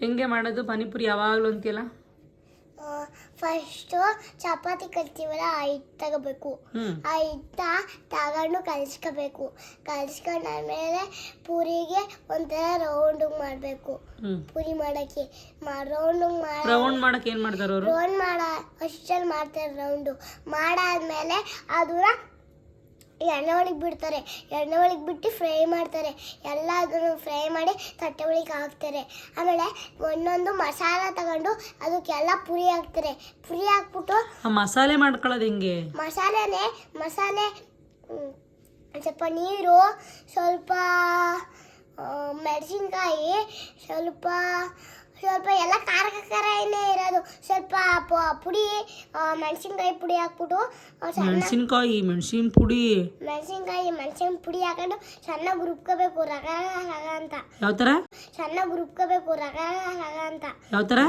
ಹೆಂಗೆ ಮಾಡೋದು? ಪಾನಿಪುರಿ ಯಾವಾಗಲೂ ಅಂತೀಯಲ್ಲ? ಫಸ್ಟು ಚಪಾತಿ ಕಲ್ತೀವಲ್ಲ ಆ ಹಿಟ್ಟು ತಗೋಬೇಕು. ಆ ಹಿಟ್ಟ ತಗೊಂಡು ಕಲಿಸ್ಕೋಬೇಕು. ಕಲಿಸ್ಕೊಂಡಾದ್ಮೇಲೆ ಪೂರಿಗೆ ಒಂಥರ ರೌಂಡ್ ಮಾಡಬೇಕು. ಪೂರಿ ಮಾಡೋಕ್ಕೆ. ರೌಂಡ್ ಮಾಡಿ ರೌಂಡ್ ಮಾಡಕ್ಕೆ ಏನು ಮಾಡ್ತಾರೆ ರೌಂಡ್ ಮಾಡ ಅಷ್ಟಲ್ಲಿ ಮಾಡ್ತಾರೆ ರೌಂಡು ಮಾಡಾದ್ಮೇಲೆ ಅದನ್ನ ಎಣ್ಣೆ ಒಳಗೆ ಬಿಡ್ತಾರೆ. ಎಣ್ಣೆ ಒಳಗೆ ಬಿಟ್ಟು ಫ್ರೈ ಮಾಡ್ತಾರೆ. ಎಲ್ಲದನ್ನು ಫ್ರೈ ಮಾಡಿ ತಟ್ಟೆ ಒಳಗೆ ಹಾಕ್ತಾರೆ. ಆಮೇಲೆ ಒಂದೊಂದು ಮಸಾಲ ತಗೊಂಡು ಅದಕ್ಕೆಲ್ಲ ಪುರಿ ಹಾಕ್ತಾರೆ. ಪುರಿ ಹಾಕ್ಬಿಟ್ಟು ಮಸಾಲೆ ಮಾಡ್ಕೊಳ್ಳೋದು ಹೆಂಗೆ? ಮಸಾಲೆನೇ ಮಸಾಲೆ ಸ್ವಲ್ಪ ನೀರು ಸ್ವಲ್ಪ ಮೆಣಸಿನ್ಕಾಯಿ ಸ್ವಲ್ಪ ಸ್ವಲ್ಪ ಎಲ್ಲ ಖಾರ ಖಾರನೇ ಇರೋದು. ಸ್ವಲ್ಪ ಪುಡಿ ಮೆಣಸಿನಕಾಯಿ ಪುಡಿ ಹಾಕ್ಬಿಟ್ಟು ಮೆಣಸಿನ್ಕಾಯಿ ಮೆಣಸಿನ ಪುಡಿ. ಮೆಣಸಿನ್ಕಾಯಿ ಮೆಣಸಿನ ಪುಡಿ ಹಾಕೊಂಡು ಚೆನ್ನಾಗಿ ರುಬ್ಕೋಬೇಕು ರಗ ರಗ ಅಂತ. ಯಾವ ಥರ ಚೆನ್ನಾಗಿ ರುಬ್ಕೋಬೇಕು ರಗ ರಗ ಅಂತ. ಯಾವ ಥರ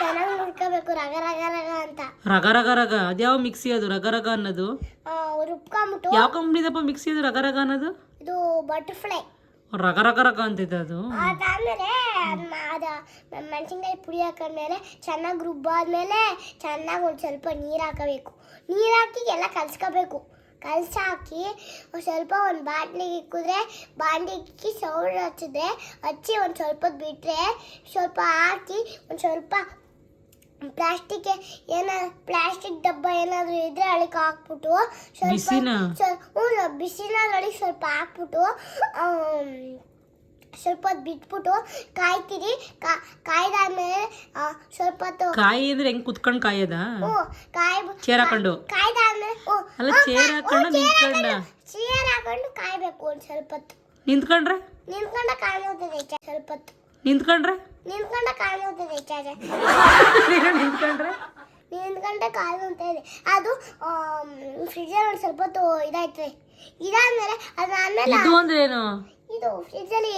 ಚೆನ್ನಾಗಿ ರುಬ್ಕೋಬೇಕು ರಗ ರಗ ರಗ ಅಂತ. ರಗ ರಗ ರಗ ಅದ್ಯಾವ ಮಿಕ್ಸಿ ಅದು? ರಗ ರಗ ಅನ್ನೋದು? ಆ, ರುಬ್ಕೊಂಬಿಟ್ಟು ಯಾವ ಕಂಪ್ನಿದಪ್ಪ ಮಿಕ್ಸಿ ಅದು ರಗ ರಗ ಅನ್ನೋದು? ಇದು ಬಟರ್ಫ್ಲೈ. ರಗ ರಗ ರಗ ಅಂತೈತೆ ಅದು ಅದಾದ್ಮೇಲೆ ಮೆಣಸಿನ್ಕಾಯಿ ಪುಡಿ ಹಾಕಿದ್ಮೇಲೆ ಚೆನ್ನಾಗಿ ರುಬ್ಬಾದ್ಮೇಲೆ ಚೆನ್ನಾಗಿ ಒಂದು ಸ್ವಲ್ಪ ನೀರು ಹಾಕಬೇಕು. ನೀರು ಹಾಕಿ ಎಲ್ಲ ಕಲ್ಸ್ಕೋಬೇಕು. ಕಲಸಿ ಹಾಕಿ ಒಂದ್ ಸ್ವಲ್ಪ ಒಂದು ಬಾಟ್ಲಿಗೆ ಇಕ್ಕಿದ್ರೆ ಬಾಂಡಿಗೆ ಸೌಂಡ್ ಹಚ್ಚಿದ್ರೆ, ಹಚ್ಚಿ ಒಂದು ಸ್ವಲ್ಪ ಬಿಟ್ಟರೆ ಸ್ವಲ್ಪ ಹಾಕಿ ಒಂದು ಸ್ವಲ್ಪ ಪ್ಲಾಸ್ಟಿಕ್ ಏನ ಪ್ಲಾಸ್ಟಿಕ್ ಡಬ್ಬ ಏನಾದ್ರೂ ಇದ್ರೆ ಅದಕ್ಕೆ ಹಾಕ್ಬಿಟ್ಟು ಬಿಸಿನ? ಸ್ವಲ್ಪ ಬಿಸಿನ ಅದ್ರೊಳಗೆ ಸ್ವಲ್ಪ ಹಾಕ್ಬಿಟ್ಟು ಆಮ್, ಸ್ವಲ್ಪ ಹೊತ್ತು ಬಿಟ್ಬಿಟ್ಟು ಕಾಯ್ತೀರಿ. ಕಾ- ಕಾಯ್ದಾದ್ಮೇಲೆ ಆ, ಸ್ವಲ್ಪ ಹೊತ್ತು ಕಾಯಿ ಅಂದ್ರೆ ಹೆಂಗ್ ಕುತ್ಕೊಂಡ್ ಕಾಯದ? ಹ್ಞೂ ಕಾಯ್ ಚೇರ್ ಹಾಕೊಂಡು? ಕಾಯ್ದಾದ್ಮೇಲೆ ಹ್ಞೂ ಅಲ್ಲ ಚೇರ್ ಹಾಕೊಂಡು ನಿಂತ್ಕೊಂಡ ಚೇರ್ ಹಾಕೊಂಡು ಕಾಯ್ಬೇಕು ಒಂದು ಸ್ವಲ್ಪ ಹೊತ್ತು. ನಿಂತ್ಕೊಂಡ್ರೆ? ನಿಂತ್ಕೊಂಡ ಕಾಯ್ತದೆ ಸ್ವಲ್ಪ ಹೊತ್ತು. ನಿಂತ್ಕೊಂಡ್ರೆ? ನಿಂತ್ಕೊಂಡ ಕಾಯ್ತದೆ ಚಾಚೆ ನಿಂತ್ಕೊಂಡ್ರೆ? ನಿಂತ್ಕೊಂಡೆ ಕಾಲು ಅಂತ ಇದೆ ಅದು ಫ್ರಿಜ್ಜಲ್ಲಿ ಒಂದು ಸ್ವಲ್ಪ ಹೊತ್ತು ಇದಾಯ್ತದೆ. ಇದಾದ್ಮೇಲೆ ಅದಾದ್ಮೇಲೆ ಇದು ಅಂದ್ರೆ ಏನು? ಇದು ಫ್ರಿಜ್ಜಲ್ಲಿ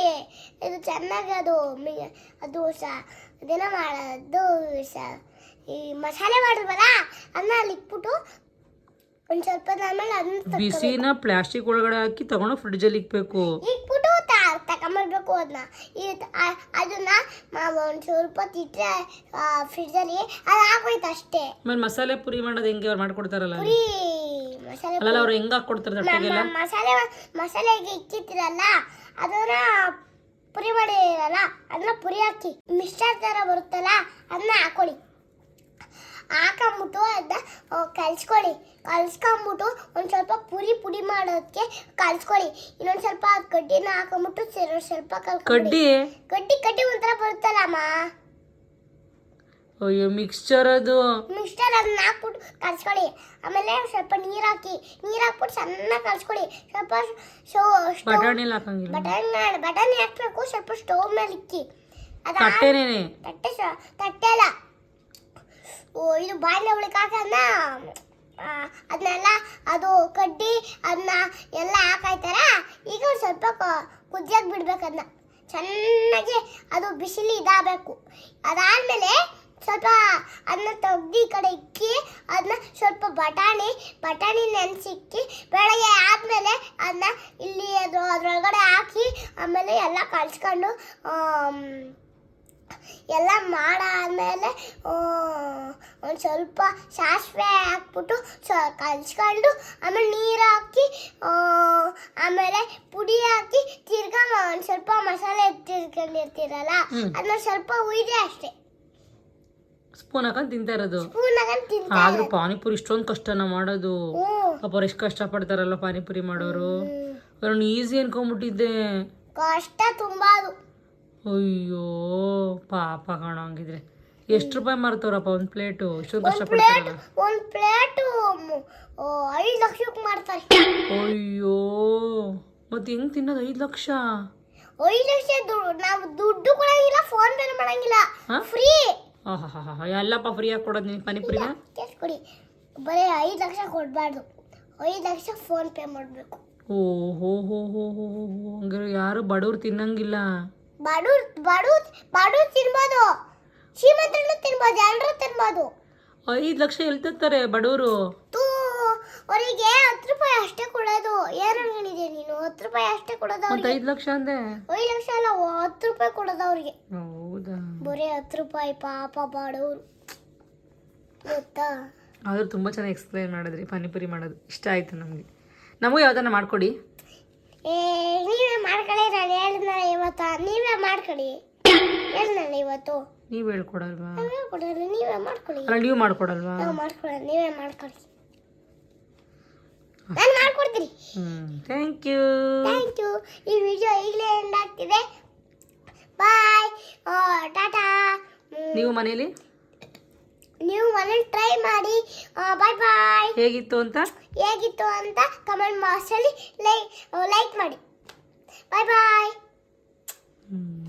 ಇದು ಚೆನ್ನಾಗಿ ಅದು ಮಿ- ಅದು ಸ ಅದೇನೋ ಮಾಡೋದು ಸ ಈ ಮಸಾಲೆ ಮಾಡಿದ್ವಲ್ಲ ಅದನ್ನ ಅಲ್ಲಿ ಇಟ್ಬಿಟ್ಟು ಒಂದು ಸ್ವಲ್ಪ ಆಮೇಲೆ ಅದನ್ನ ಬಿಸಿನ ಪ್ಲಾಸ್ಟಿಕ್ ಒಳಗಡೆ ಹಾಕಿ ತಗೊಂಡು ಫ್ರಿಡ್ಜಲ್ಲಿ ಇಕ್ಬೇಕು. ಇಟ್ಬಿಟ್ಟು ತಗೊಂಬರ್ಬೇಕು ಅದನ್ನ. ಈ ಅದನ್ನ ಒಂದು ಸ್ವಲ್ಪ ಹೊತ್ತು ಇಟ್ಟರೆ ಫ್ರಿಜ್ಜಲ್ಲಿ ಅದು ಆಗೋಯ್ತು ಅಷ್ಟೇ. ಆಮೇಲೆ ಮಸಾಲೆ ಪುರಿ ಮಾಡೋದು ಹೆಂಗೆ ಅವ್ರು ಮಾಡ್ಕೊಡ್ತಾರಲ್ಲ. ಪುರಿ ಮಸಾಲೆ ಅವರು ಅವ್ರು ಹೆಂಗೆ ಹಾಕ್ಕೊಡ್ತಾರೆ ಮ- ತಟ್ಟೆಗೆಲ್ಲ ಮ- ಮಸಾಲೆ ಮಸಾಲೆಗೆ ಇಕ್ಕಿತ್ತಿರಲ್ಲ ಅದನ್ನ ಪುರಿ ಮಾಡಿರಲ್ಲ ಅದನ್ನ ಪುರಿ ಹಾಕಿ ಮಿಕ್ಸ್ಚರ್ ಥರ ಬರುತ್ತಲ್ಲ ಅದನ್ನ ಹಾಕೊಳ್ಳಿ. ಹಾಕೊಂಬಿಟ್ಟು ಅದನ್ನ ಆ, ಕಲ್ಸ್ಕೊಳ್ಳಿ. ಕಲ್ಸ್ಕೊಂಬಿಟ್ಟು ಒಂದು ಸ್ವಲ್ಪ ಪುರಿ ಪುಡಿ ಮಾಡೋದಕ್ಕೆ ಕಲ್ಸ್ಕೊಳ್ಳಿ. ಇನ್ನೊಂದು ಸ್ವಲ್ಪ ಅದ್ ಕಡ್ಡಿನ ಹಾಕೊಂಬಿಟ್ಟು ಸೇರೋ ಸ್ವಲ್ಪ ಕಡ್ಡಿ? ಕಡ್ಡಿ ಕಡ್ಡಿ ಒಂಥರ ಬರುತ್ತಲ್ಲಮ್ಮ? ಅಯ್ಯೋ ಮಿಕ್ಸ್ಚರ್ ಅದು. ಮಿಕ್ಸ್ಚರ್ ಅದನ್ನ ಹಾಕ್ಬಿಟ್ಟು ಕಲ್ಸ್ಕೊಳ್ಳಿ. ಆಮೇಲೆ ಸ್ವಲ್ಪ ನೀರು ಹಾಕಿ ನೀರು ಹಾಕ್ಬಿಟ್ಟು ಸಣ್ಣ ಕಲ್ಸ್ಕೊಳ್ಳಿ. ಸ್ವಲ್ಪ ಶೋ ಸ್ಟವ್ ಬಟಾಣಿ ಹಾಕಂಗಿಲ್ಲ ಬಟಾಣಿ ಬಟಾಣಿ ಹಾಕ್ಬೇಕು ಸ್ವಲ್ಪ ಸ್ಟೋವ್ ಮೇಲೆ ಇಕ್ಕಿ ಅದು ತಟ್ಟೆನೇನೆ? ತಟ್ಟೆ ಸ ತಟ್ಟೆ ಅಲ್ಲ. ಇದು ಬಾಣಲೆ ಒಳಗೆ ಹಾಕನ್ನ ಅದನ್ನೆಲ್ಲ ಅದು ಕಡ್ಡಿ ಅದನ್ನ ಎಲ್ಲ ಹಾಕಾಯ್ತಾರ? ಈಗ ಒಂದು ಸ್ವಲ್ಪ ಕುದಿಯಕ್ಕೆ ಬಿಡ್ಬೇಕು ಅದನ್ನ. ಚೆನ್ನಾಗಿ ಅದು ಬಿಸಿಲಿ ಇದಾಗಬೇಕು. ಅದಾದಮೇಲೆ ಸ್ವಲ್ಪ ಅದನ್ನ ತೆಗ್ದು ಈ ಕಡೆ ಇಕ್ಕಿ ಅದನ್ನ ಸ್ವಲ್ಪ ಬಟಾಣಿ ಬಟಾಣಿ ನೆನೆಸಿಕ್ಕಿ ಬೆಳಗ್ಗೆ ಆದಮೇಲೆ ಅದನ್ನ ಇಲ್ಲಿ ಅದು ಅದರೊಳಗಡೆ ಹಾಕಿ ಆಮೇಲೆ ಎಲ್ಲ ಕಲ್ಸ್ಕೊಂಡು ಆಮ್, ಎಲ್ಲ ಮಾಡಾದ್ಮೇಲೆ ಒಂದು ಸ್ವಲ್ಪ ಸಾಸಿವೆ ಹಾಕ್ಬಿಟ್ಟು ಸ ಕಲ್ಸ್ಕೊಂಡು ಆಮೇಲೆ ನೀರು ಹಾಕಿ ಆಮೇಲೆ ಪುಡಿ ಹಾಕಿ ತಿರ್ಗಾ ಒಂದು ಸ್ವಲ್ಪ ಮಸಾಲೆ ತಿರ್ಕೊಂಡಿರ್ತೀರಲ್ಲ. ಅದನ್ನ ಸ್ವಲ್ಪ ಉಯ್ದೆ ಅಷ್ಟೇ. ಸ್ಪೂನ್ ಹಾಕೊಂಡು ತಿಂತಾ ಇರೋದು? ಆದ್ರೆ ಪಾನಿಪುರಿ ಇಷ್ಟೊಂದು ಕಷ್ಟನ ಮಾಡೋದು. ಪಾಪ ಅವ್ರು ಎಷ್ಟು ಕಷ್ಟಪಡ್ತಾರಲ್ಲ ಪಾನಿಪುರಿ ಮಾಡೋರು. ಈಸಿ ಅನ್ಕೊಂಡ್ಬಿಟ್ಟಿದ್ದೆ. ಕಷ್ಟ ತುಂಬಾ ಅದು ಅಯ್ಯೋ ಪಾಪ ಕಾಣ ಹಂಗಿದ್ರೆ. ಎಷ್ಟು ರೂಪಾಯಿ ಮಾರ್ತವ್ರಪ್ಪ ಒಂದು ಪ್ಲೇಟು? ಪ್ಲೇಟ್ ಕಷ್ಟಪಡ್ತಾರಲ್ಲ ಒಂದು ಪ್ಲೇಟು ಐದು ಲಕ್ಷಕ್ಕೆ ಮಾಡ್ತಾರೆ ಅಯ್ಯೋ ಮತ್ತೆ ಹೆಂಗ್ ತಿನ್ನೋದು ಐದು ಲಕ್ಷ? ಐದು ಲಕ್ಷ ನಾವು ದುಡ್ಡು ಕೊಡಂಗಿಲ್ಲ ಫೋನ್ ಪೇ ಮಾಡಂಗಿಲ್ಲ? ಫ್ರೀ ಆಹಾ ಎಲ್ಲಪ್ಪ ಫ್ರೀಯಾಗಿ ಕೊಡೋದು ನಿನ್ ಪಾನಿಪುರಿನ? ಕೊಡಿ. ಬರೀ ಐದು ಲಕ್ಷ ಕೊಡಬಾರ್ದು. ಐದು ಲಕ್ಷ ಫೋನ್ ಪೇ ಮಾಡಬೇಕು. ಓ ಹೋ ಹೋ ಹೋ ಹೋ ಹೋ ಹಂಗಾರೆ ಯಾರು ಬಡವ್ರು ತಿನ್ನಂಗಿಲ್ಲ. ಬಡವ್ರು ಬಡವ್ರು ಬಡವ್ರು ತಿನ್ಬೋದು. ಶ್ರೀಮಂತರು ತಿನ್ಬೋದು ಎಲ್ಲರೂ ತಿನ್ಬೋದು. ಐದು ಲಕ್ಷ ಎಲ್ತಿರ್ತಾರೆ ಬಡವರು ತೂ ಅವರಿಗೆ ಹತ್ತು ರೂಪಾಯಿ ಅಷ್ಟೇ ಕೊಡೋದು. ಏನು ಅನ್ಕೊಂಡಿದ್ಯಾ ನೀನು? ಹತ್ತು ರೂಪಾಯಿ ಅಷ್ಟೇ ಕೊಡೋದು ಮತ್ತೆ ಅವ್ರಿಗೆ. ಐದು ಲಕ್ಷ ಅಂದೆ? ಐದು ಲಕ್ಷ ಅಲ್ಲ ಹತ್ತು ರೂಪಾಯಿ ಕೊಡೋದು ಅವ್ರಿಗೆ. ಹೌದಾ? ಬರೀ ಹತ್ತು ರೂಪಾಯಿ ಪಾಪ ಬಾಡೋರು. ಗೊತ್ತಾ? ಆದರೂ ತುಂಬ ಚೆನ್ನಾಗಿ ಎಕ್ಸ್ಪ್ಲೈನ್ ಮಾಡಿದ್ರಿ ಪಾನಿಪುರಿ ಮಾಡೋದು. ಇಷ್ಟ ಆಯಿತು ನಮಗೆ. ನಮಗೂ ಯಾವ್ದಾನ ಮಾಡ್ಕೊಡಿ. ಏ ನೀವೇ ಮಾಡ್ಕೊಳ್ಳಿ ನಾನು ಹೇಳಿದ್ನಲ್ಲ ಇವತ್ತು ನೀವೇ ಮಾಡ್ಕೊಳ್ಳಿ. ಹೇಳಿದ್ನಲ್ಲ ಇವತ್ತು? ನೀವು ಹೇಳ್ಕೊಡಲ್ವಾ? ನಾವೇ ಹೇಳ್ಕೊಡೋಣ ನೀವೇ ಮಾಡ್ಕೊಳ್ಳಿ. ಅಲ್ಲ ನೀವು ಮಾಡ್ಕೊಡಲ್ವಾ? ನಾವು ಮಾಡ್ಕೊಳ್ಳೋಣ ನೀವೇ ಮಾಡ್ಕೊಳ್ಳಿ. ನಾನು ಮಾಡ್ಕೊಡ್ತೀನಿ. ಹ್ಞೂ ಥ್ಯಾಂಕ್ ಯು ಥ್ಯಾಂಕ್ ಯು ಈ ವಿಡಿಯೋ ಈಗಲೇ ಎಂಡ್ ಆಗ್ತಿದೆ. Bye tata. ನೀವು ಮನೇಲಿ? ನೀವು ಮನೇಲಿ ಟ್ರೈ ಮಾಡಿ. ಬಾಯ್ ಬಾಯ್ ಹೇಗಿತ್ತು ಅಂತ? ಹೇಗಿತ್ತು ಅಂತ ಕಮೆಂಟ್ ಬಾಕ್ಸಲ್ಲಿ ಲೈಕ್ ಲೈಕ್ ಮಾಡಿ. ಬಾಯ್ ಬಾಯ್ Hmm.